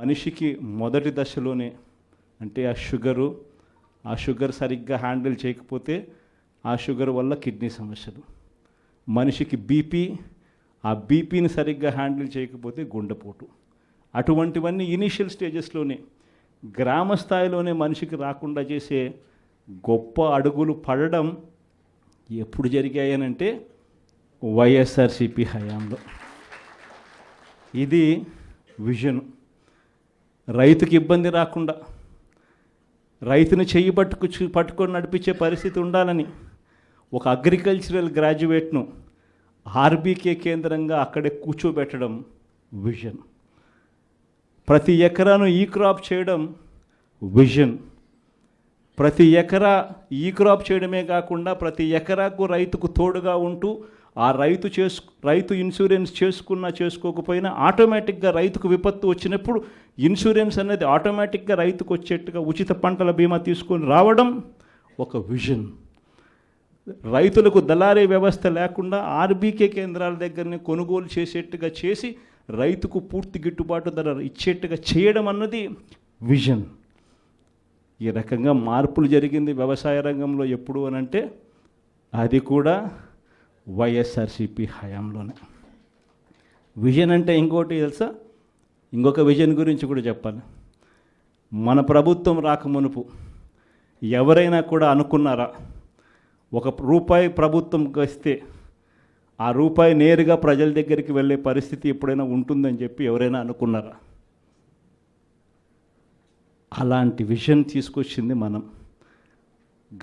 మనిషికి మొదటి దశలోనే అంటే ఆ షుగరు ఆ షుగర్ సరిగ్గా హ్యాండిల్ చేయకపోతే ఆ షుగర్ వల్ల కిడ్నీ సమస్యలు. మనిషికి బీపీ ఆ బీపీని సరిగ్గా హ్యాండిల్ చేయకపోతే గుండెపోటు. అటువంటివన్నీ ఇనీషియల్ స్టేజెస్లోనే గ్రామ స్థాయిలోనే మనిషికి రాకుండా చేసే గొప్ప అడుగులు పడడం ఎప్పుడు జరిగాయనంటే వైఎస్ఆర్సిపి హయాంలో. ఇది విజన్. రైతుకి ఇబ్బంది రాకుండా రైతును చెయ్యి పట్టుకు పట్టుకొని నడిపించే పరిస్థితి ఉండాలని ఒక అగ్రికల్చరల్ గ్రాడ్యుయేట్ను ఆర్బీకే కేంద్రంగా అక్కడే కూర్చోబెట్టడం విజన్. ప్రతి ఎకరాను ఈ క్రాప్ చేయడం విజన్. ప్రతి ఎకరా ఈ క్రాప్ చేయడమే కాకుండా ప్రతి ఎకరాకు రైతుకు తోడుగా ఉంటూ ఆ రైతు చేసు రైతు ఇన్సూరెన్స్ చేసుకున్నా చేసుకోకపోయినా ఆటోమేటిక్గా రైతుకు విపత్తు వచ్చినప్పుడు ఇన్సూరెన్స్ అనేది ఆటోమేటిక్గా రైతుకు వచ్చేట్టుగా ఉచిత పంటల బీమా తీసుకొని రావడం ఒక విజన్. రైతులకు దళారీ వ్యవస్థ లేకుండా ఆర్బీకే కేంద్రాల దగ్గరనే కొనుగోలు చేసేట్టుగా చేసి రైతుకు పూర్తి గిట్టుబాటు ధర ఇచ్చేట్టుగా చేయడం అన్నది విజన్. ఈ రకంగా మార్పులు జరిగింది వ్యవసాయ రంగంలో ఎప్పుడు అని అంటే అది కూడా వైఎస్ఆర్సిపి హయాంలోనే. విజన్ అంటే ఇంకోటి తెలుసా? ఇంకొక విజన్ గురించి కూడా చెప్పాలి. మన ప్రభుత్వం రాకమునుపు ఎవరైనా కూడా అనుకున్నారా? ఒక రూపాయి ప్రభుత్వం వస్తే ఆ రూపాయి నేరుగా ప్రజల దగ్గరికి వెళ్ళే పరిస్థితి ఎప్పుడైనా ఉంటుందని చెప్పి ఎవరైనా అనుకున్నారా? అలాంటి విజన్ తీసుకొచ్చింది మనం.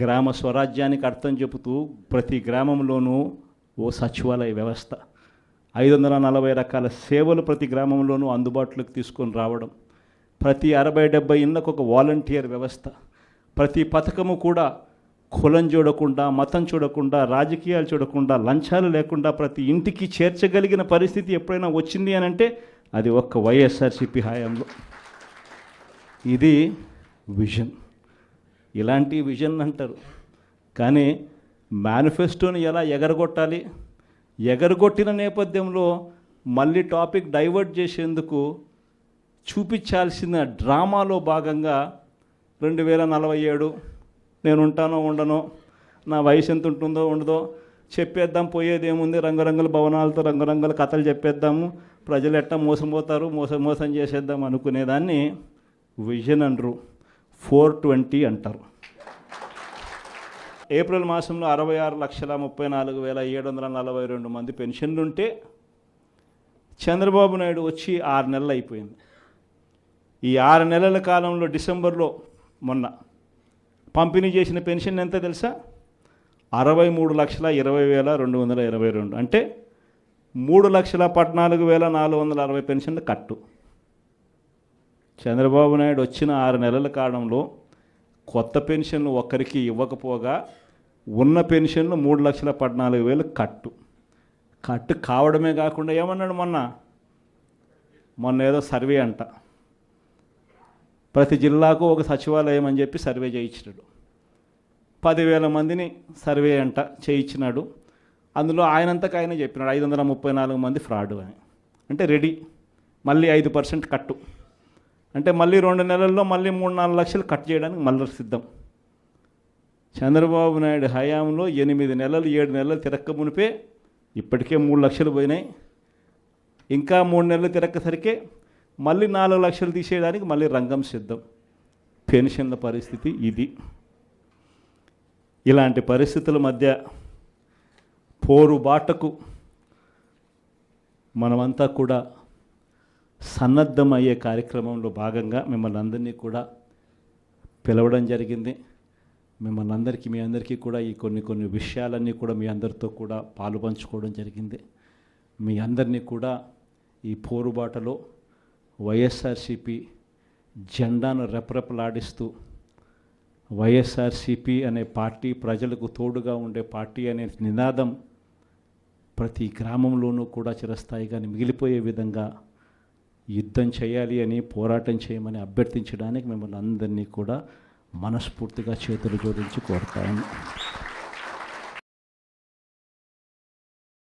గ్రామ స్వరాజ్యానికి అర్థం చెబుతూ ప్రతి గ్రామంలోనూ ఓ సచివాలయ వ్యవస్థ. ఐదు వందల నలభై రకాల సేవలు ప్రతి గ్రామంలోనూ అందుబాటులోకి తీసుకొని రావడం. ప్రతి అరవై డెబ్బై ఇళ్ళకు ఒక వాలంటీర్ వ్యవస్థ. ప్రతి పథకము కూడా కులం చూడకుండా మతం చూడకుండా రాజకీయాలు చూడకుండా లంచాలు లేకుండా ప్రతి ఇంటికి చేర్చగలిగిన పరిస్థితి ఎప్పుడైనా వచ్చింది అని అంటే అది ఒక్క వైఎస్ఆర్సిపి హయాంలో. ఇది విజన్. ఇలాంటి విజన్ అంటారు. కానీ మేనిఫెస్టోని ఎలా ఎగరగొట్టాలి? ఎగరగొట్టిన నేపథ్యంలో మళ్ళీ టాపిక్ డైవర్ట్ చేసేందుకు చూపించాల్సిన డ్రామాలో భాగంగా రెండు వేల నలభై ఏడు నేను ఉంటానో ఉండనో నా వయసు ఎంత ఉంటుందో ఉండదో చెప్పేద్దాం పోయేది ఏముంది రంగురంగుల భవనాలతో రంగురంగుల కథలు చెప్పేద్దాము. ప్రజలు ఎట్టా మోసపోతారు? మోసం మోసం చేసేద్దాం అనుకునేదాన్ని విజన్ అనరు ఫోర్ ట్వంటీ అంటారు. ఏప్రిల్ మాసంలో అరవై ఆరు లక్షల ముప్పై నాలుగు వేల ఏడు వందల నలభై రెండు మంది పెన్షన్లు ఉంటే చంద్రబాబు నాయుడు వచ్చి ఆరు నెలలు అయిపోయింది. ఈ ఆరు నెలల కాలంలో డిసెంబర్లో మొన్న పంపిణీ చేసిన పెన్షన్ ఎంత తెలుసా? అరవై మూడు లక్షల ఇరవై వేల రెండు వందల ఇరవై రెండు. అంటే మూడు లక్షల పద్నాలుగు వేల నాలుగు వందల అరవై పెన్షన్లు కట్టు. చంద్రబాబు నాయుడు వచ్చిన ఆరు నెలల కాలంలో కొత్త పెన్షన్లు ఒక్కరికి ఇవ్వకపోగా ఉన్న పెన్షన్లు మూడు లక్షల పద్నాలుగు వేలు కట్టు. కట్టు కావడమే కాకుండా ఏమన్నాడు మొన్న? మొన్న ఏదో సర్వే అంట. ప్రతి జిల్లాకు ఒక సచివాలయం అని చెప్పి సర్వే చేయించినాడు. పదివేల మందిని సర్వే అంట చేయించినాడు. అందులో ఆయనంతకు ఆయన చెప్పినాడు ఐదు వందల ముప్పై నాలుగు మంది ఫ్రాడ్ అని. అంటే రెడీ. మళ్ళీ ఐదు పర్సెంట్ కట్టు. అంటే మళ్ళీ రెండు నెలల్లో మళ్ళీ మూడు నాలుగు లక్షలు కట్ చేయడానికి మళ్ళీ సిద్ధం. చంద్రబాబు నాయుడు హయాంలో ఎనిమిది నెలలు ఏడు నెలలు తిరక్క మునిపే ఇప్పటికే మూడు లక్షలు పోయినాయి. ఇంకా మూడు నెలలు తిరక్కసరికే మళ్ళీ నాలుగు లక్షలు తీసేయడానికి మళ్ళీ రంగం సిద్ధం. పెన్షన్ల పరిస్థితి ఇది. ఇలాంటి పరిస్థితుల మధ్య పోరుబాటకు మనమంతా కూడా సన్నద్ధమయ్యే కార్యక్రమంలో భాగంగా మిమ్మల్ని అందరినీ కూడా పిలవడం జరిగింది. మిమ్మల్ని అందరికీ మీ అందరికీ కూడా ఈ కొన్ని కొన్ని విషయాలన్నీ కూడా మీ అందరితో కూడా పాలు పంచుకోవడం జరిగింది. మీ అందరినీ కూడా ఈ పోరుబాటలో వైఎస్ఆర్సిపి జెండాను రెపరెపలాడిస్తూ వైఎస్ఆర్సిపి అనే పార్టీ ప్రజలకు తోడుగా ఉండే పార్టీ అనే నినాదం ప్రతి గ్రామంలోనూ కూడా చిరస్థాయిగా మిగిలిపోయే విధంగా యుద్ధం చేయాలి అని పోరాటం చేయమని అభ్యర్థించడానికి మిమ్మల్ని అందరినీ కూడా మనస్ఫూర్తిగా చేతులు జోడించి కోరుతాను.